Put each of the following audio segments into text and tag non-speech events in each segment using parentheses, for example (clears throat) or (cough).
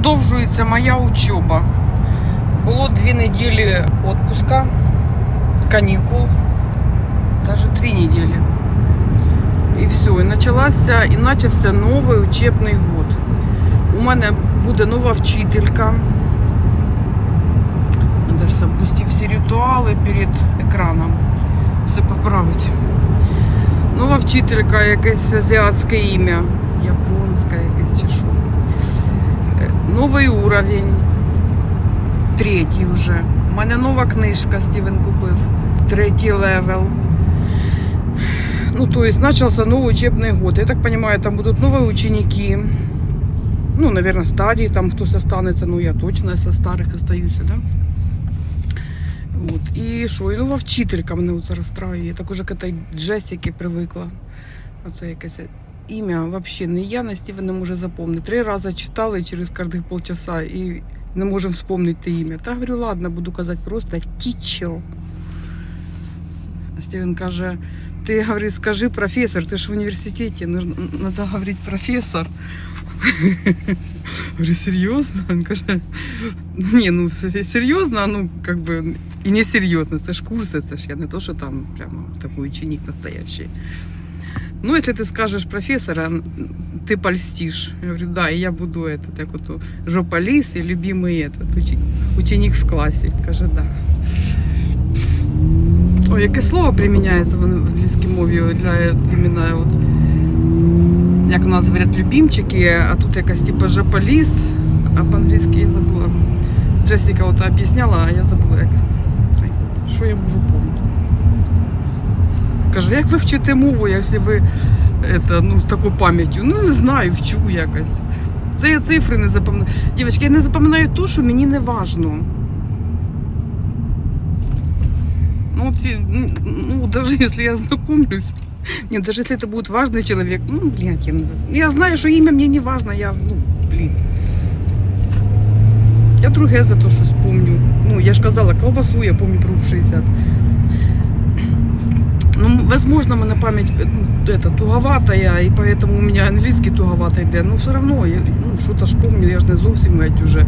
Продовжується моя учоба. Було дві неділі відпуска, канікул, навіть три неділі. І все, і почалася, і почався новий учебний год. У мене буде нова вчителька. Надо ж запустити всі ритуали перед екраном. Все поправити. Нова вчителька, якесь азіатське ім'я, японське якесь чи що. Е, Новий уровень. Третій вже. У мене нова книжка Стівен купив. Третій левел. Ну, то есть начался новый учебный год. Я так понимаю, там будут новые ученики. Ну, наверное, старые, там кто-то останется. Ну, я точно со старых остаюсь, да? Вот. І що? І нова вчителька мене оце розстраює. Я так уже к этой Джесіки привикла. Оце якесь ім'я взагалі не я, на не може запомнити. Три рази читали через кожних полчаса і не можемо вспомнити ім'я. Та говорю, ладно, буду казати просто тічо. Стівен каже, ти говорить, скажи професор, ти ж в університеті, треба говорити професор. (laughs) Говорю, серйозно? Він каже, ні, ну серйозно, ну как бы і не серйозно. Це ж курси, це ж я не то, що там прямо такий ученик настоящий. Ну, если ты скажешь профессора, ты польстишь. Я говорю, да, и я буду этот, як ото жополис и любимый этот, учи- ученик в класі. Каже, да. Ой, яке слово приміняється в англійській мові для іменно от, як у нас говорять любімчики, а тут якась типу жополіс, а по-англійськи я забула. Джесіка от об'ясняла, а я забула як. Ай, Що я можу пам'ятати? Каже, як ви вчите мову, якщо ви это, ну, з такою пам'яттю? Ну, не знаю, вчу якось. Це я цифри не запам'ятаю. Дівчатки, я не запам'ятаю то, що мені не важно. Ну, вот, и, ну, ну, даже если я знакомлюсь, нет, даже если это будет важный человек, ну, блядь, я не знаю. Я знаю, что имя мне не важно, я, ну, блин. Я друге за то, що вспомню. Ну, я ж казала, колбасу я помню про 60. Ну, возможно, моя память ну, это, туговатая, и поэтому у меня английский туговато йде. Ну, все равно, я, ну, що-то ж помню, я ж не зовсім навіть уже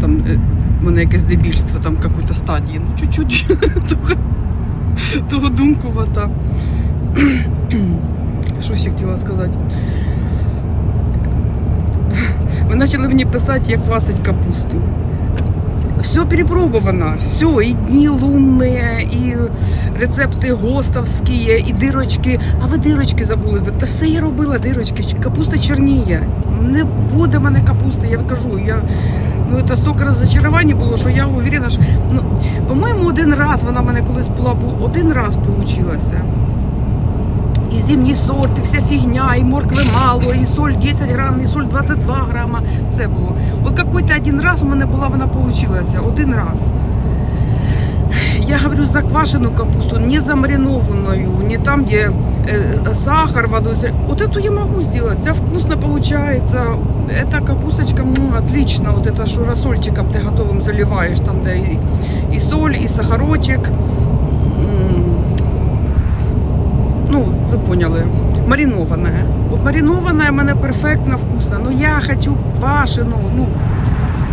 там, в мене якесь дебільство там какої-то стадії. Ну, чуть-чуть (laughs) того, думкувата. (clears throat) Що ще хотіла сказати? Ви почали мені писати, як квасить капусту. Все перепробовано, все, і дні лунні, і рецепти гостовські, і дирочки. А ви дирочки забули? Та все я робила, дирочки. Капуста чорніє. Не буде мене капусти, я кажу. Я, ну, це стільки розчарування було, що я уверена, що, ну, по-моєму, один раз вона мене колись була, бу- один раз получилася. І зимній сорт, і вся фігня, і моркви мало, і соль 10 грам, і соль 22 грама. Все було. От какой-то один раз у мене була, вона получилася. Один раз Я говорю за квашену капусту, не замаринованную, не там, где э, сахар, воду. Вот эту я могу сделать. Вся вкусно получается. Эта капусточка, ну, отлично. Вот это что рассольчиком ты готовым заливаешь, там, да, и, и соль, и сахарочек. М, Ну, ви поняли. Маринованная. Вот маринованная мене перфектно вкусно. Но я хочу квашену, ну,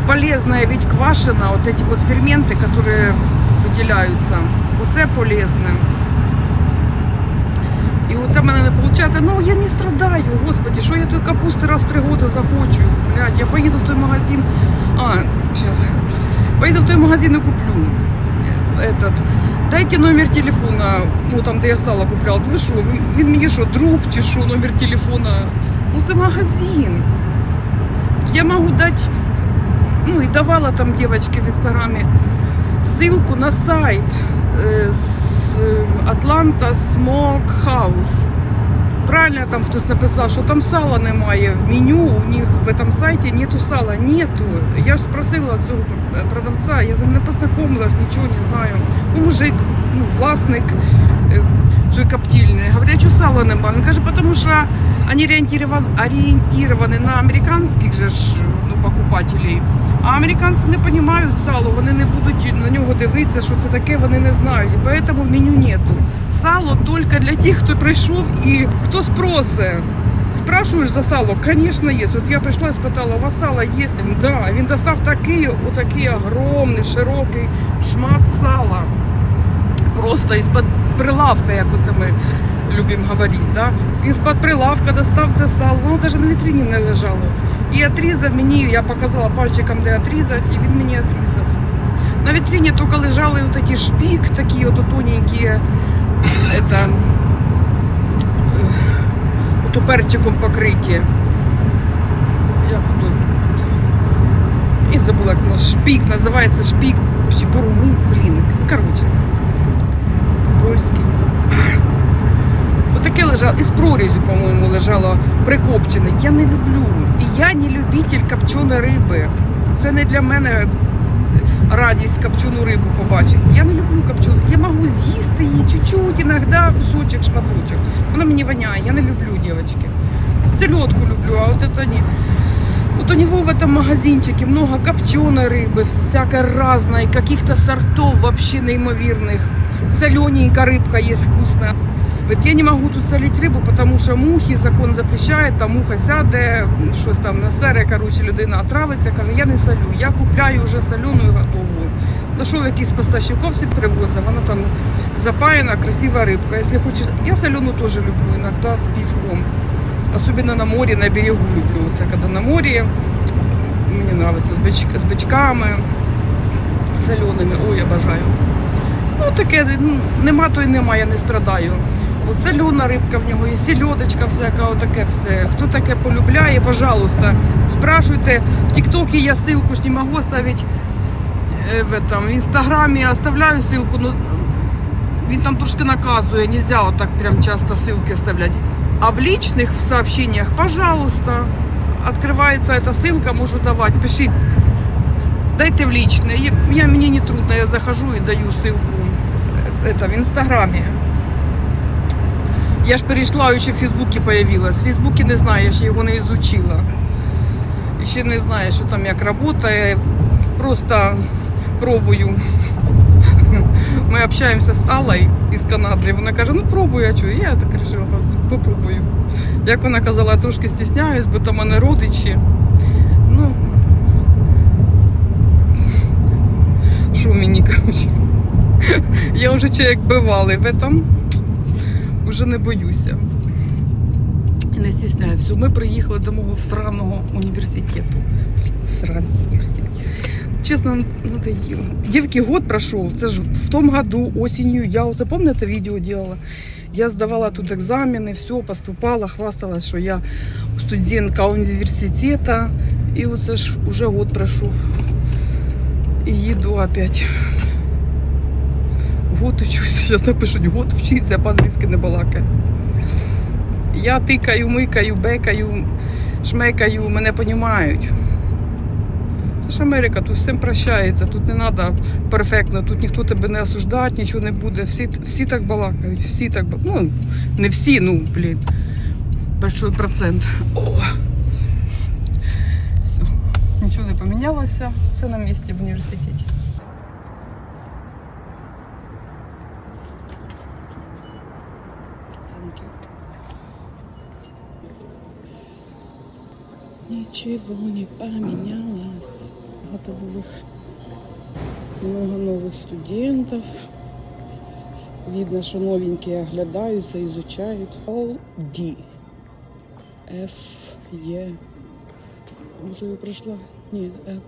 полезная ведь квашена, вот эти вот ферменты, которые выделяются. Оце полезне. І оце в мене не виходить. Ну я не страдаю, господи, що я той капусти раз в три роки захочу. Блядь, я поїду в той магазин. А, зараз. Поїду в той магазин і куплю. Этот. Дайте номер телефона, ну там, де я сало купляла. Ви що, він мені що, друг чи що, номер телефона? Ну це магазин. Я можу дати, ну і давала там дівчатки в інстаграмі ссылку на сайт Атланта з Хаус. Правильно там хтось написав, що там сала немає в меню, у них в этом сайті нету сала. Нету. Я ж спросила цього продавця, я з ним не познайомилась, нічого не знаю. Ну, мужик, ну, власник е, цієї коптильні. Говорю, що сала немає? Він каже, тому що вони орієнтовані, орієнтовані на американських же ну, покупателей. А американці не розуміють сало, вони не будуть на нього дивитися, що це таке, вони не знають. І тому меню нету. Сало тільки для тих, хто прийшов і хто спросить. Спрашиваешь за сало? Конечно, есть. Вот я пришла и спитала, у вас сало? Він, да. Він достав такий, отакий огромний, широкий шмат сала. Просто із-під прилавка, як оце ми любимо говорити. Да? Він з-під прилавка достав це сало, воно навіть на вітрині не лежало. І отрізав мені, я показала пальчиком, де отрізати, і він мені отрізав. На вітрині тільки лежали отакі шпік, такі от тоненькі, это, ото перчиком покриті. Як ото? І забула, як воно шпік, називається шпік чи баруми, блін, коротше Польський. Отаке лежало, і з прорізю, по-моєму, лежало прикопчене. Я не люблю. І я не любитель копченої риби. Це не для мене радість копчену рибу побачити. Я не люблю копчену. Я можу з'їсти її чуть-чуть, іноді кусочок, шматочок. Вона мені воняє, я не люблю, дівчатки. Селедку люблю, а от это не. Вот у него в этом магазинчике много копченой рыбы, всякой разной, каких-то сортов вообще неимоверных. Солененькая рыбка есть вкусная. Вот я не могу тут солить рибу, тому що мухи, закон запрещає, там муха сяде, щось там насере, коротше, людина отравиться, каже, я не солю, я купляю вже солену і готову. Нашов якийсь поставщиков собі привозив, вона там запаяна, красива рибка. Якщо хочеш, я солену теж люблю, іноді з півком. Особенно на море, на берегу люблю. Це коли на морі, мені подобається з, бичками, соленими, ой, я бажаю. Ну таке, ну, нема то й нема, я не страдаю. От солена рибка в нього, і сільодочка всяка, отаке все. Хто таке полюбляє, пожалуйста, спрашуйте. В Тіктокі я ссылку ж не можу ставити е, в, этом, в інстаграмі, оставляю ссылку, ну він там трошки наказує, нельзя отак прям часто ссылки оставлять. А в личных сообщениях, пожалуйста, открывается эта ссылка, можу давать, пишите. Дайте в личное. Я, мне не трудно, я захожу и даю ссылку. Это в Инстаграме. Я ж перейшла, еще в Фейсбуке появилась. В Фейсбуке не знаю, я ще його не изучила. Ще не знаю, що там як працює. Просто пробую. (laughs) Ми общаємося з Аллою із Канади. Вона каже, ну пробуй, а чого? Я так вирішила, попробую. Як вона казала, я трошки стісняюсь, бо там у мене родичі. Ну, що мені, коротше. Я вже чоловік бивалий в этом. Уже не боюся. І не стісняюся. Все, ми приїхали до мого всраного університету. Всраний університет. Честно, надоело. Девки, год прошел. Это же в том году, осенью, я вот помните, видео делала? Я сдавала тут экзамены, все, поступала, хвасталась, что я студентка университета. И вот це ж уже год прошел. И еду опять. Год учусь, сейчас напишуть, год вчиться, а по-англійськи не балакає. Я тикаю, микаю, бекаю, шмекаю, мене понімають. Це ж Америка, тут всім прощається, тут не треба перфектно, тут ніхто тебе не осуждає, нічого не буде. Всі, всі так балакають, всі так ба- Ну, не всі, ну, блін. Большой процент. О! Все. Нічого не помінялося, все на місці в університеті. Thank you. Ничего не поменялось. Много новых, много новых студентов. Видно, что новенькие оглядаются, изучают. All D. F, E. Уже я прошла? Нет, F,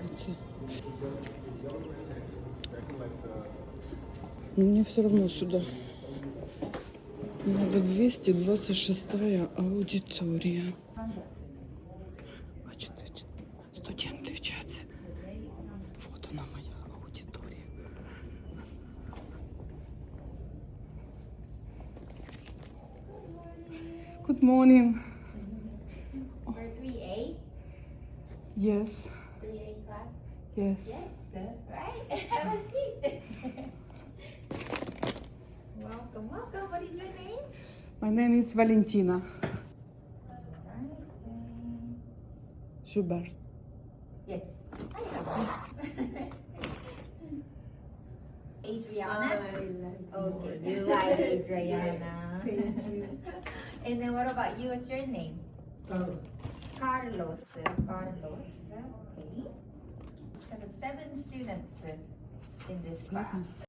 Но мне все равно сюда. Надо 226 аудитория. Бачите, ч- студенти вчаться. Вот вона моя аудиторія. Good morning. For 3A, Yes, 3A class. Yes. Yes, right. (laughs) Have a seat. (laughs) welcome, welcome. What is your name? My name is Valentina Alright. Schubert. Yes. I have. (laughs) Adriana. Oh, okay, you like Adriana. Thank you. and then what about you? What's your name? Oh. Carlos. Carlos. Seven students in this class.